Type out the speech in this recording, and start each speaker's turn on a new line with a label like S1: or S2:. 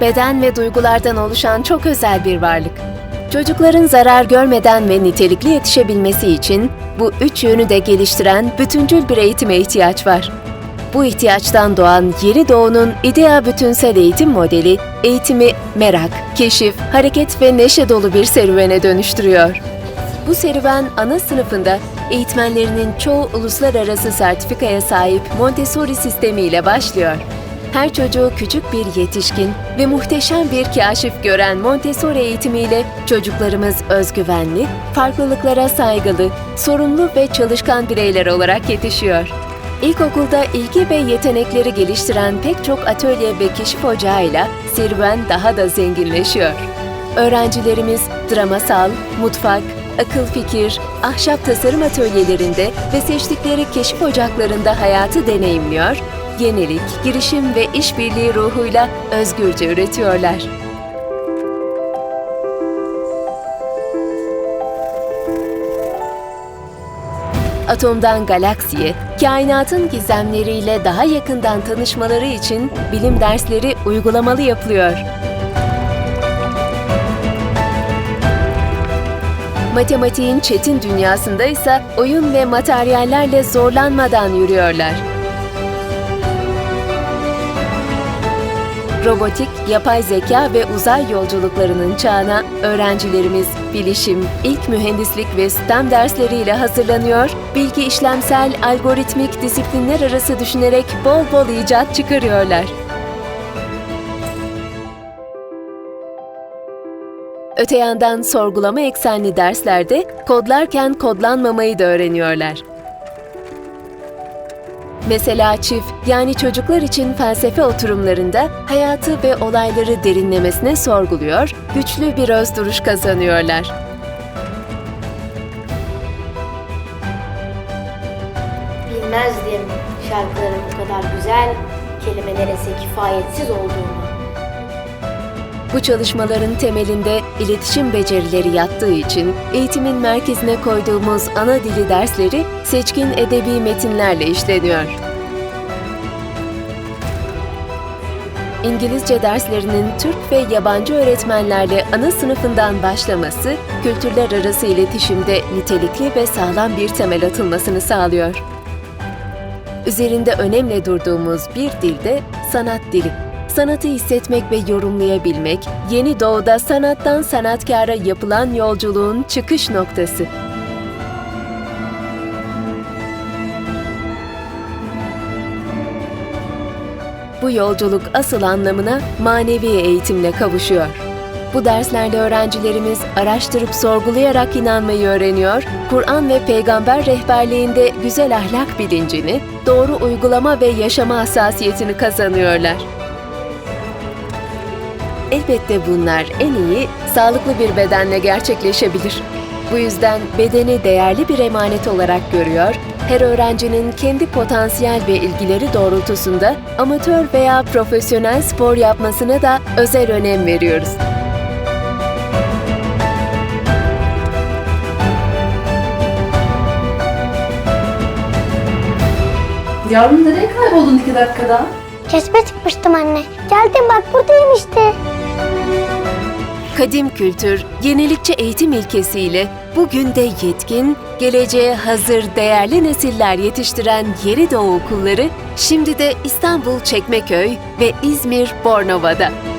S1: beden ve duygulardan oluşan çok özel bir varlık. Çocukların zarar görmeden ve nitelikli yetişebilmesi için bu üç yönü de geliştiren bütüncül bir eğitime ihtiyaç var. Bu ihtiyaçtan doğan Yeni Doğu'nun IDEA bütünsel eğitim modeli, eğitimi merak, keşif, hareket ve neşe dolu bir serüvene dönüştürüyor. Bu serüven ana sınıfında eğitmenlerinin çoğu uluslararası sertifikaya sahip Montessori sistemiyle başlıyor. Her çocuğu küçük bir yetişkin ve muhteşem bir kaşif gören Montessori eğitimiyle çocuklarımız özgüvenli, farklılıklara saygılı, sorumlu ve çalışkan bireyler olarak yetişiyor. İlkokulda ilgi ve yetenekleri geliştiren pek çok atölye ve keşif ocağıyla serüven daha da zenginleşiyor. Öğrencilerimiz dramasal, mutfak, akıl fikir, ahşap tasarım atölyelerinde ve seçtikleri keşif ocaklarında hayatı deneyimliyor, yenilik, girişim ve işbirliği ruhuyla özgürce üretiyorlar. Atomdan galaksiye, kainatın gizemleriyle daha yakından tanışmaları için bilim dersleri uygulamalı yapılıyor. Matematiğin çetin dünyasında ise oyun ve materyallerle zorlanmadan yürüyorlar. Robotik, yapay zeka ve uzay yolculuklarının çağına öğrencilerimiz bilişim, ilk mühendislik ve STEM dersleriyle hazırlanıyor, bilgi işlemsel, algoritmik disiplinler arası düşünerek bol bol icat çıkarıyorlar. Öte yandan sorgulama eksenli derslerde kodlarken kodlanmamayı da öğreniyorlar. Mesela çift yani çocuklar için felsefe oturumlarında hayatı ve olayları derinlemesine sorguluyor, güçlü bir öz duruş kazanıyorlar.
S2: Bilmezdim şarkıların bu kadar güzel, kelimelere ise kifayetsiz olduğunu.
S1: Bu çalışmaların temelinde iletişim becerileri yattığı için eğitimin merkezine koyduğumuz ana dili dersleri seçkin edebi metinlerle işleniyor. İngilizce derslerinin Türk ve yabancı öğretmenlerle ana sınıfından başlaması, kültürler arası iletişimde nitelikli ve sağlam bir temel atılmasını sağlıyor. Üzerinde önemli durduğumuz bir dilde sanat dili. Sanatı hissetmek ve yorumlayabilmek, yeni doğuda sanattan sanatkara yapılan yolculuğun çıkış noktası. Bu yolculuk asıl anlamına manevi eğitimle kavuşuyor. Bu derslerde öğrencilerimiz araştırıp sorgulayarak inanmayı öğreniyor, Kur'an ve peygamber rehberliğinde güzel ahlak bilincini, doğru uygulama ve yaşama hassasiyetini kazanıyorlar. Elbette bunlar en iyi, sağlıklı bir bedenle gerçekleşebilir. Bu yüzden bedeni değerli bir emanet olarak görüyor, her öğrencinin kendi potansiyel ve ilgileri doğrultusunda amatör veya profesyonel spor yapmasına da özel önem veriyoruz.
S3: Yavrum nereye kayboldun iki dakikada?
S4: Kesme çıkmıştım anne. Geldim bak buradayım işte.
S1: Kadim kültür, yenilikçi eğitim ilkesiyle bugün de yetkin, geleceğe hazır değerli nesiller yetiştiren Yeri Doğu okulları şimdi de İstanbul Çekmeköy ve İzmir Bornova'da.